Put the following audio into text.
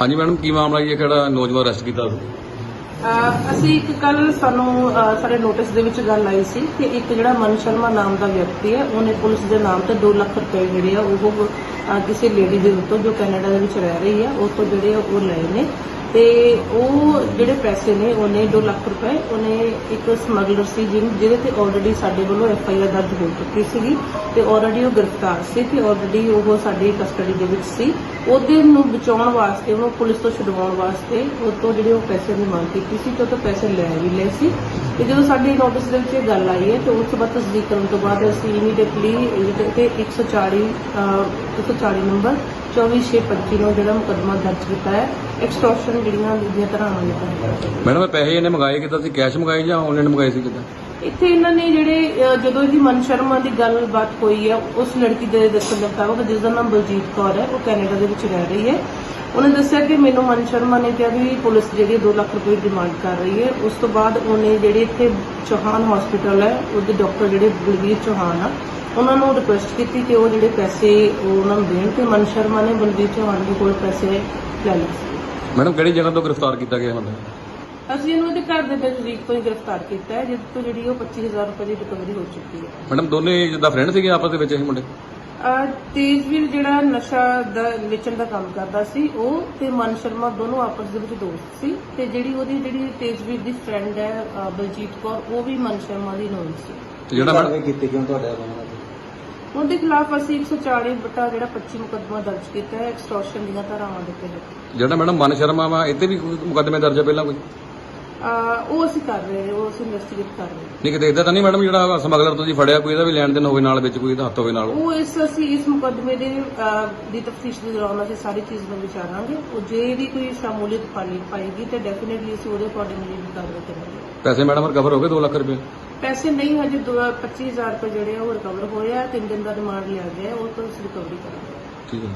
ਹਾਂਜੀ ਮੈਡਮ, ਕੀ ਮਾਮਲਾ ਜੀ? ਇਹ ਕਿਹੜਾ ਨੌਜਵਾਨ ਅਰੈਸਟ ਕੀਤਾ ਸੀ? ਅਹ ਅਸੀਂ ਇੱਕ ਕੱਲ ਸਾਨੂੰ ਅਹ ਸਾਡੇ ਨੋਟਿਸ ਦੇ ਵਿੱਚ ਗੱਲ ਆਈ ਸੀ ਕਿ ਇੱਕ ਜਿਹੜਾ ਮਨ ਸ਼ਰਮਾ ਨਾਮ ਦਾ ਵਿਅਕਤੀ ਹੈ, ਉਹਨੇ ਪੁਲਿਸ ਦੇ ਨਾਮ ਤੇ 2 ਲੱਖ ਰੁਪਏ ਜਿਹੜੇ ਆ ਉਹ ਅਹ ਕਿਸੇ ਲੇਡੀ ਦੇ ਉੱਤੋਂ ਜੋ ਕੈਨੇਡਾ ਦੇ ਵਿੱਚ ਰਹਿ ਰਹੀ ਆ ਉਹ ਤੋਂ ਜਿਹੜੇ ਆ ਉਹ ਲਏ ਨੇ। ਤੇ ਉਹ ਜਿਹੜੇ ਪੈਸੇ ਨੇ ਉਹਨੇ 2 ਲੱਖ ਰੁਪਏ ਉਹਨੇ ਇੱਕ ਸਮਗਲਰ ਸੀ ਜਿਹਨ- ਜਿਹਦੇ ਤੇ ਆਲਰੇਡੀ ਸਾਡੇ ਵੱਲੋਂ ਐਫ ਆਈ ਆਰ ਦਰਜ ਹੋ ਚੁੱਕੀ ਸੀਗੀ ਤੇ ਆਲਰੇਡੀ ਉਹ ਗ੍ਰਿਫਤਾਰ ਸੀ ਤੇ ਆਲਰੇਡੀ ਉਹ ਸਾਡੀ ਕਸਟਡੀ ਦੇ ਵਿੱਚ ਸੀ। ਉਹਦੇ ਨੂੰ ਬਚਾਉਣ ਵਾਸਤੇ ਉਹਨੂੰ ਪੁਲਿਸ ਤੋਂ ਛਡਵਾਉਣ ਵਾਸਤੇ ਉਹ ਤੋਂ ਜਿਹੜੇ ਉਹ ਪੈਸੇ ਦੀ ਮੰਗ ਕੀਤੀ ਸੀ ਤੇ ਉਹ ਤੋਂ ਪੈਸੇ ਲੈ ਵੀ ਲਏ ਸੀ। ਤੇ ਜਦੋਂ ਸਾਡੀ ਨੋਟਿਸ ਦੇ ਵਿੱਚ ਇਹ ਗੱਲ ਆਈ ਹੈ ਤੇ ਉਸ ਤੋਂ ਬਾਅਦ ਤਸਦੀਕ ਕਰਨ ਤੋਂ ਬਾਅਦ ਅਸੀਂ ਇਮੀਡੀਏਟਲੀ ਇਹਦੇ ਤੇ 140 ਅਹ, 140 ਨੰਬਰ 24625 ਨੂੰ ਜਿਹੜਾ ਮੁਕੱਦਮਾ ਦਰਜ ਕੀਤਾ ਹੈ ਐਕਸਟੋਰਸ਼ਨ ਜਿਹੜੀਆਂ ਦੀਆਂ ਤਰ੍ਹਾਂ ਨੇ ਮੈਡਮ, ਇਹ ਪੈਸੇ ਇਹਨੇ ਮੰਗਾਏ ਕਿੱਦਾਂ? ਸੀ ਕੈਸ਼ ਮੰਗਾਏ ਜਾਂ ਆਨਲਾਈਨ ਮੰਗਾਏ ਸੀ ਕਿੱਦਾਂ? ਇੱਥੇ ਇਹਨਾਂ ਨੇ ਜਿਹੜੇ ਅਹ, ਜਦੋਂ ਇਹਦੀ ਮਨ ਸ਼ਰਮਾ ਦੀ ਗੱਲਬਾਤ ਹੋਈ ਹੈ ਉਸ ਲੜਕੀ ਦੇ ਦੱਸਣ ਦੇ ਮੁਤਾਬਕ ਜਿਸ ਦਾ ਨਾਮ ਬਲਜੀਤ ਕੌਰ ਹੈ ਉਹ ਕੈਨੇਡਾ ਦੇ ਵਿੱਚ ਰਹਿ ਰਹੀ ਹੈ। ਉਹਨੇ ਦੱਸਿਆ ਕਿ ਮੈਨੂੰ ਮਨ ਸ਼ਰਮਾ ਨੇ ਕਿਹਾ ਵੀ ਪੁਲਿਸ ਜਿਹੜੀ 2 ਲੱਖ ਰੁਪਏ ਦੀ ਡਿਮਾਂਡ ਕਰ ਰਹੀ ਹੈ। ਉਸ ਤੋਂ ਬਾਅਦ ਉਹਨੇ ਜਿਹੜੇ ਇੱਥੇ ਚੌਹਾਨ ਹਸਪੀਟਲ ਹੈ ਉਹਦੇ ਡਾਕਟਰ ਜਿਹੜੇ ਬਲਵੀਰ ਚੌਹਾਨ ਆ ਉਹਨਾਂ ਨੂੰ ਰਿਕੁਐਸਟ ਕੀਤੀ ਕਿ ਉਹ ਜਿਹੜੇ ਪੈਸੇ ਉਹ ਉਹਨਾਂ ਨੂੰ ਦੇਣ ਤੇ ਮਨ ਸ਼ਰਮਾ ਨੇ ਬਲਵੀਰ ਚੌਹਾਨ ਦੇ ਕੋਲ ਪੈਸੇ ਲੈ ਲਏ। ਮੈਡਮ ਕਿਹੜੀ ਜਗ੍ਹਾ ਤੋਂ ਗ੍ਰਿਫਤਾਰ ਕੀਤਾ ਗਿਆ ਹੁੰਦਾ ਅਸੀਂ ਇਹਨੂੰ ਇਹਦੇ ਘਰ ਦੇ ਨਜ਼ਦੀਕ ਤੋਂ ਹੀ ਗ੍ਰਿਫਤਾਰ ਕੀਤਾ ਹੈ ਜਿਸ ਤੋਂ ਜਿਹੜੀ ਉਹ 25000 ਰੁਪਏ ਦੀ ਰਿਕਵਰੀ ਹੋ ਚੁੱਕੀ ਹੈ। ਮੈਡਮ ਦੋਨੇ ਜਿੱਦਾਂ ਫਰੈਂਡ ਸੀਗੇ ਆਪਸ ਦੇ ਵਿੱਚ ਇਹ ਮੁੰਡੇ? ਅਹ ਤੇਜਵੀਰ ਜਿਹੜਾ ਨਸ਼ਾ ਦਾ ਵੇਚਣ ਦਾ ਕੰਮ ਕਰਦਾ ਸੀ ਉਹ ਤੇ ਮਨ ਸ਼ਰਮਾ ਦੋਨੋਂ ਆਪਸ ਦੇ ਵਿੱਚ ਦੋਸਤ ਸੀ ਤੇ ਜਿਹੜੀ ਉਹਦੀ ਜਿਹੜੀ ਤੇਜਵੀਰ ਦੀ ਫਰੈਂਡ ਹੈ ਅਹ ਬਲਜੀਤ ਕੌਰ ਉਹ ਵੀ ਮਨ ਸ਼ਰਮਾ ਦੀ ਨੋਨ ਸੀ। ਤੇ ਜਿਹੜਾ ਮੈਡਮ ਕੀਤੀ ਕਿਉਂ ਤੁਹਾਡੇ ਵੱਲੋਂ? ਉਹਦੇ ਖਿਲਾਫ ਅਸੀਂ 140 ਬਟਾ ਜਿਹੜਾ 25 ਮੁਕੱਦਮਾ ਦਰਜ ਕੀਤਾ ਹੈ ਐਕਸਟੋਰਸ਼ਨ ਦੀਆਂ ਧਾਰਾਵਾਂ ਦੇ ਤਹਿਤ। ਜਿਹੜਾ ਮੈਡਮ ਮਨ ਸ਼ਰਮਾ ਵਾ ਇੱਥੇ ਵੀ ਕੋਈ ਮੁਕੱਦਮੇ ਦਰਜ ਪਹਿਲਾਂ ਕੋਈ? ਅਹ ਉਹ ਅਸੀਂ ਕਰ ਰਹੇ ਹਾਂ ਉਹ ਅਸੀਂ ਇਨਵੈਸਟੀਗੇਟ ਕਰ ਰਹੇ ਹਾਂ। ਨਹੀਂ ਕਿਤੇ ਇਦਾਂ ਤਾਂ ਨਹੀਂ ਮੈਡਮ ਜਿਹੜਾ ਸਮਗਲਰ ਤੁਸੀਂ ਫੜਿਆ ਕੋਈ ਇਹਦਾ ਵੀ ਲੈਣ ਦੇਣ ਹੋਵੇ ਨਾਲ ਵਿੱਚ ਕੋਈ ਇਹਦਾ ਹੱਥ ਹੋਵੇ ਨਾਲ? ਉਹ ਇਸ ਅਸੀਂ ਇਸ ਮੁਕੱਦਮੇ ਦੇ ਅਹ, ਦੀ ਤਫਤੀਸ਼ ਦੇ ਦੌਰਾਨ ਅਸੀਂ ਸਾਰੀ ਚੀਜ਼ ਨੂੰ ਵਿਚਾਰਾਂਗੇ। ਉਹ ਜੇ ਇਹਦੀ ਕੋਈ ਸ਼ਮੂਲੀਅਤ ਪਾਈ ਪਾਏਗੀ ਤੇ ਡੈਫੀਨਿਟਲੀ ਅਸੀਂ ਉਹਦੇ ਅਕੋਰਡਿੰਗਲੀ ਵੀ ਕਾਰਵਾਈ ਕਰਾਂਗੇ। ਪੈਸੇ ਮੈਡਮ ਰਿਕਵਰ ਹੋ ਗਏ 2 ਲੱਖ ਰੁਪਏ? ਪੈਸੇ ਨਹੀਂ ਹਜੇ ਦੋ- 25000 ਰੁਪਏ ਜਿਹੜੇ ਆ ਉਹ ਰਿਕਵਰ ਹੋਏ ਆ ਤਿੰਨ ਦਿਨ ਦਾ ਰਿਮਾਂਡ ਲਿਆ ਗਿਆ ਹੈ, ਉਹ ਤੋਂ ਅਸੀਂ ਰਿਕਵਰੀ ਕਰਾਂਗੇ। ਠੀਕ ਹੈ।